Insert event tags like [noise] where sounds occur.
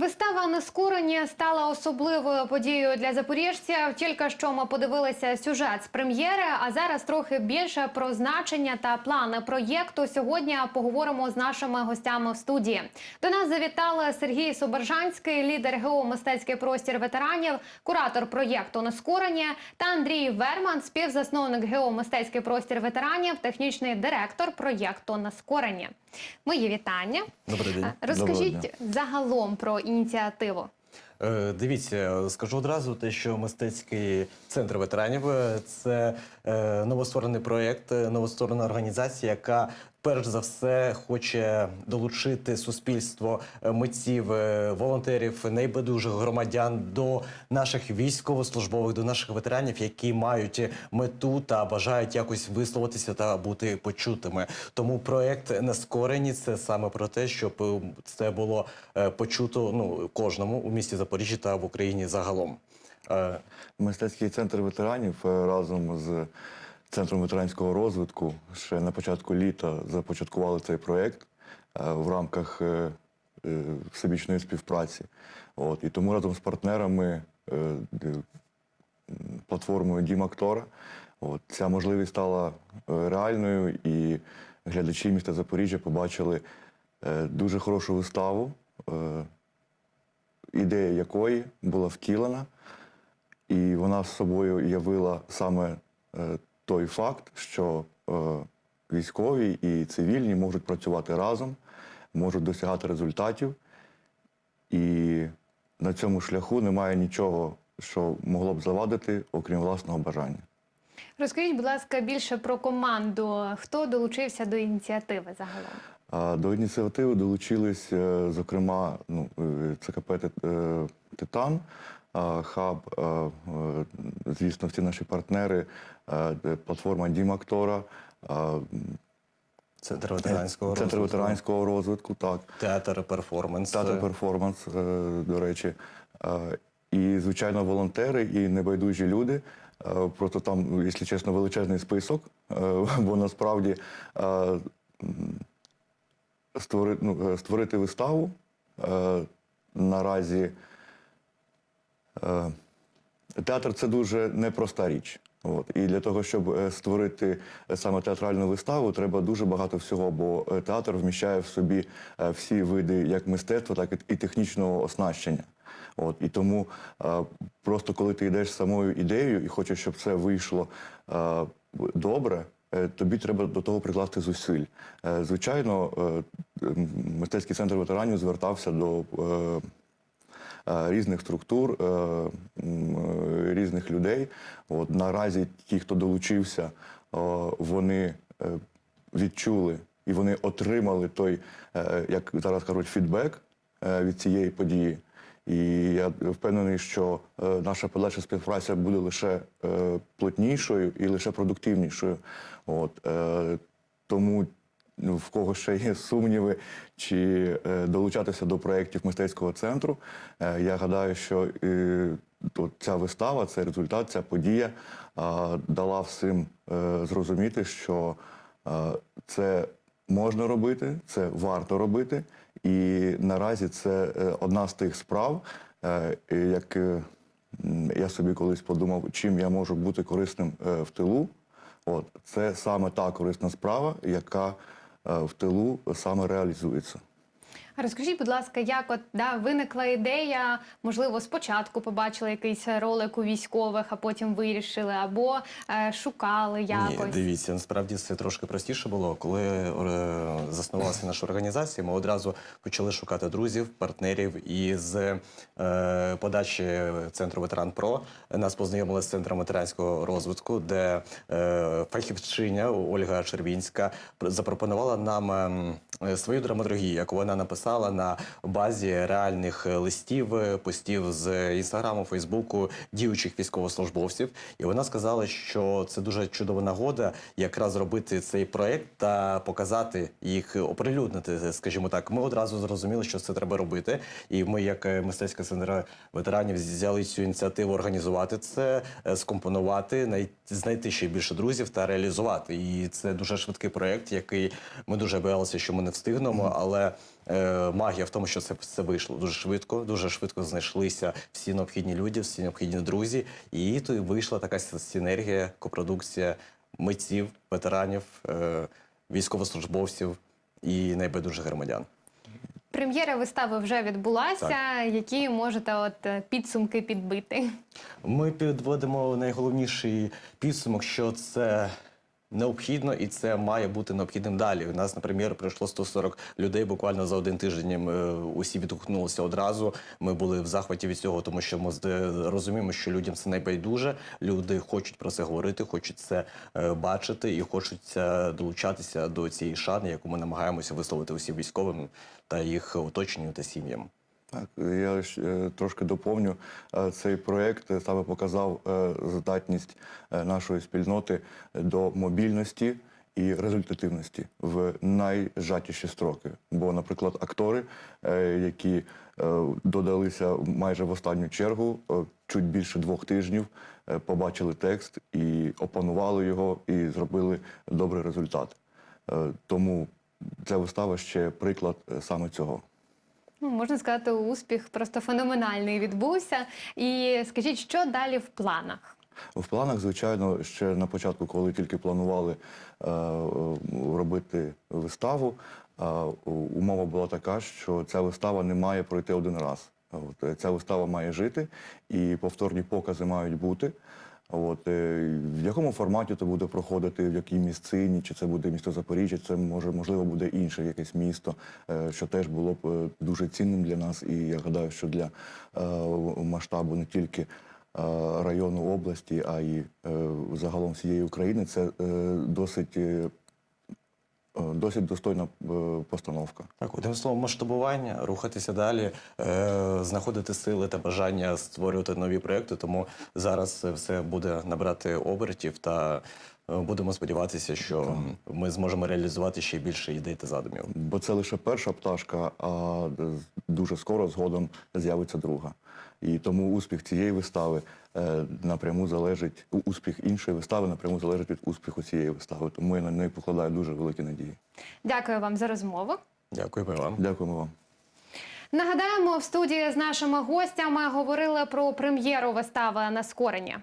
Вистава нескорені стала особливою подією для запоріжців. Тільки що ми подивилися сюжет з прем'єри. А зараз трохи більше про значення та плани проєкту. Сьогодні поговоримо з нашими гостями в студії. До нас завітали Сергій Собержанський, лідер ГО «Мистецький простір ветеранів, куратор проєкту Нескорені та Андрій Верман, співзасновник ГО «Мистецький простір ветеранів, технічний директор проєкту Нескорені. Мої вітання. Добрий день. А, Доброго Розкажіть загалом про ініціативу. Е, Дивіться, скажу одразу те, що мистецький центр ветеранів е, це е, новостворений проєкт, новостворена організація, яка перш за все хоче долучити суспільство е, митців, е, волонтерів, найбайдужих громадян до наших військовослужбових, до наших ветеранів, які мають мету та бажають якось висловитися та бути почутими. Тому проєкт Нескорені це саме про те, щоб е, це було почуто ну кожному у місті Запоріжжя та в Україні загалом. Мистецький центр ветеранів разом з центром ветеранського розвитку ще на початку літа започаткували цей проєкт е, в рамках е, е, всебічної співпраці. От, і тому разом з партнерами платформою Дім Актора от, ця можливість стала реальною, і глядачі міста Запоріжжя побачили дуже хорошу виставу, ідея якої була втілена. І вона з собою явила саме той факт, що е, військові і цивільні можуть працювати разом, можуть досягати результатів. І на цьому шляху немає нічого, що могло б завадити, окрім власного бажання. Розкажіть, будь ласка, більше про команду. Хто долучився до ініціативи загалом? До ініціативи долучились, е, зокрема, ну, е, ЦКП е, Титан, Хаб, е, е, звісно, всі наші партнери, е, платформа Дім Актора, а, Центр ветеранського Центр розвитку, ветеранського розвитку, так, театр перформанс. театр перформанс, е, до речі. Е, І, звичайно, волонтери і небайдужі люди. Е, Просто там, якщо чесно, величезний список, е, [laughs] бо насправді е, ну, е, створити виставу е, наразі. Е, Театр це дуже непроста річ. От. І для того, щоб е, створити е, саме театральну виставу, треба дуже багато всього, бо театр вміщає в собі всі види як мистецтва, так і технічного оснащення. От. І тому просто коли ти йдеш самою ідеєю і хочеш, щоб це вийшло добре, тобі треба до того прикласти зусиль. Звичайно, мистецький центр ветеранів звертався до. Е, різних структур, е, е, різних людей. От наразі ті, хто долучився, вони відчули і вони отримали той, як зараз кажуть, фідбек від цієї події. І я впевнений, що наша подальша співпраця буде лише плотнішою і лише продуктивнішою. От, тому в кого ще є сумніви, чи е, долучатися до проєктів мистецького центру. Е, я гадаю, що е, то ця вистава, цей результат, ця подія дала всім зрозуміти, що це можна робити, це варто робити. І наразі це одна з тих справ, як я собі колись подумав, чим я можу бути корисним в тилу. От це саме та корисна справа, яка в тилу саме реалізується. Розкажіть, будь ласка, як от да, виникла ідея? Можливо, спочатку побачили якийсь ролик у військових, а потім вирішили, або е, шукали якось. Ні, дивіться, насправді це трошки простіше було. Коли е, заснувалася наша організація, ми одразу почали шукати друзів, партнерів. І з е, подачі центру Ветеран Про нас познайомили з центром ветеранського розвитку, де е, фахівчиня Ольга Червінська пр- запропонувала нам е, свою драматургію, яку вона написала на базі реальних е, листів, е, постів з інстаграму, Фейсбуку діючих військовослужбовців. І вона сказала, що це дуже чудова нагода якраз зробити цей проект та показати їх, оприлюднити, скажімо так. Ми одразу зрозуміли, що це треба робити. І ми, як е, мистецька центр ветеранів, взяли цю ініціативу організувати це, е, скомпонувати, най- знайти ще більше друзів та реалізувати. І це дуже швидкий проект, який ми дуже боялися, що ми не встигнемо, але е, магія в тому, що це все вийшло дуже швидко. Дуже швидко знайшлися всі необхідні люди, всі необхідні друзі. І то і вийшла така синергія, копродукція митців, ветеранів, е, військовослужбовців і найбайдужих громадян. Прем'єра вистави вже відбулася. Які можете от е, підсумки підбити? Ми підводимо найголовніший підсумок, що це необхідно і це має бути необхідним далі. У нас, наприклад, прийшло 140 людей буквально за один тиждень. Усі відгукнулися одразу. Ми були в захваті від цього, тому що ми з- розуміємо, що людям це найбайдуже. Люди хочуть про це говорити, хочуть це е, бачити і хочуть е, долучатися до цієї шани, яку ми намагаємося висловити усім військовим та їх оточенню та сім'ям. Так, я ж, е, трошки доповню. Е, Цей проєкт е, саме показав здатність нашої спільноти до мобільності і результативності в найжатіші строки. Бо, наприклад, актори, які додалися майже в останню чергу, чуть більше двох тижнів, побачили текст і опанували його, і зробили добрий результат. Тому ця вистава ще приклад саме цього. Ну, можна сказати, успіх просто феноменальний відбувся. І скажіть, що далі в планах? В планах, звичайно, ще на початку, коли тільки планували е, е, робити виставу, е, умова була така, що ця вистава не має пройти один раз. От, е, ця вистава має жити, і повторні покази мають бути. От, е, в якому форматі це буде проходити, в якій місцині, чи це буде місто Запоріжжя, це може можливо буде інше якесь місто, е, що теж було б е, дуже цінним для нас. І я гадаю, що для масштабу не тільки району області, а й загалом всієї України, це досить, досить достойна е, постановка. Так, одним словом, масштабування, рухатися далі, е, знаходити сили та бажання створювати нові проекти. Тому зараз все буде набирати обертів та е, будемо сподіватися, що ми зможемо реалізувати ще більше ідей та задумів. Бо це лише перша пташка, а дуже скоро згодом з'явиться друга. І тому успіх цієї вистави е, напряму залежить, успіх іншої вистави напряму залежить від успіху цієї вистави. Тому я на неї покладаю дуже великі надії. Дякую вам за розмову. Дякуємо вам. Дякуємо вам. Нагадаємо, в студії з нашими гостями говорили про прем'єру вистави на скорення.